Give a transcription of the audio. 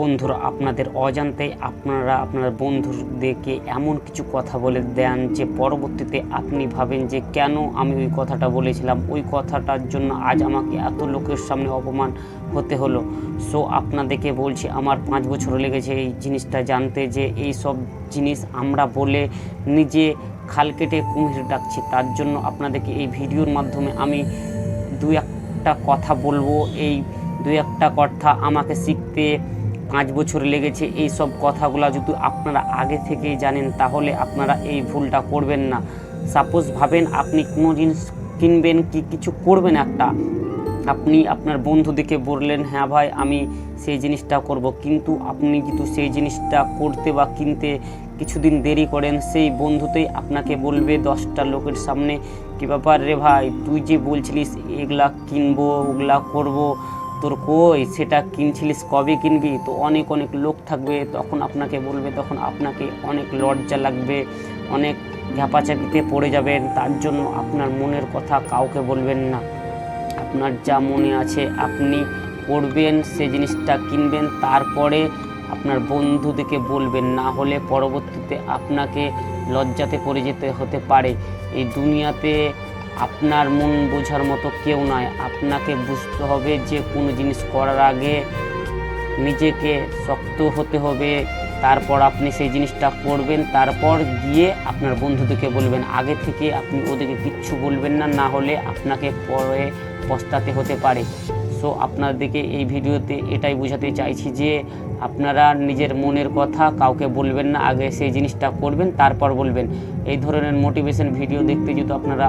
বন্ধুরা, আপনাদের অজান্তে আপনারা আপনার বন্ধুদেরকে এমন কিছু কথা বলে দেন যে পরবর্তীতে আপনি ভাবেন যে কেন আমি ওই কথাটা বলেছিলাম? ওই কথাটার জন্য আজ আমাকে এত লোকের সামনে অপমান হতে হলো। সো আপনাদেরকে বলছি, আমার পাঁচ বছর লেগেছে এই জিনিসটা জানতে যে এই সব জিনিস আমরা বলে নিজে খাল কেটে কুমির ডাকছি। তার জন্য আপনাদেরকে এই ভিডিওর মাধ্যমে আমি দু একটা কথা বলব। এই দু একটা কথা আমাকে শিখতে পাঁচ বছর লেগেছে এই সব কথাগুলো যদি আপনারা আগে থেকেই জানেন, তাহলে আপনারা এই ভুলটা করবেন না। সাপোজ ভাবেন আপনি কোনো জিনিস কিনবেন কি কিছু করবেন একটা। আপনি আপনার বন্ধুদেরকে বললেন হ্যাঁ ভাই, আমি সেই জিনিসটা করব। কিন্তু আপনি কিন্তু সেই জিনিসটা করতে বা কিনতে কিছুদিন দেরি করেন, সেই বন্ধুতেই আপনাকে বলবে দশটা লোকের সামনে, কি ব্যাপার রে ভাই, তুই যে বলছিলিস, এগুলা কিনবো, ওগুলা করব তোর কই? সেটা কিনছিলিস? কবে কিনবি? তো অনেক অনেক লোক থাকবে। তখন আপনাকে বলবে, তখন আপনাকে অনেক লজ্জা লাগবে, অনেক ঝাপাচাপিতে পড়ে যাবেন। তার জন্য আপনার মনের কথা কাউকে বলবেন না। আপনার যা মনে আছে আপনি করবেন, সে জিনিসটা কিনবেন। তারপরে আপনার বন্ধুদেরকে বলবেন। না হলে পরবর্তীতে আপনাকে লজ্জাতে পড়ে যেতে হতে পারে। এই দুনিয়াতে আপনার মন বোঝার মতো কেউ নয়। আপনাকে বুঝতে হবে যে কোনো জিনিস করার আগে নিজেকে শক্ত হতে হবে, তারপর আপনি সেই জিনিসটা করবেন, তারপর গিয়ে আপনার বন্ধুদেরকে বলবেন। আগে থেকে আপনি ওদেরকে কিচ্ছু বলবেন না না হলে আপনাকে পরে পস্তাতে হতে পারে। সো আপনাদেরকে এই ভিডিওতে এটাই বোঝাতে চাইছি যে আপনারা নিজের মনের কথা কাউকে বলবেন না, আগে সেই জিনিসটা করবেন, তারপর বলবেন। এই ধরনের মোটিভেশন ভিডিও দেখতে যদি আপনারা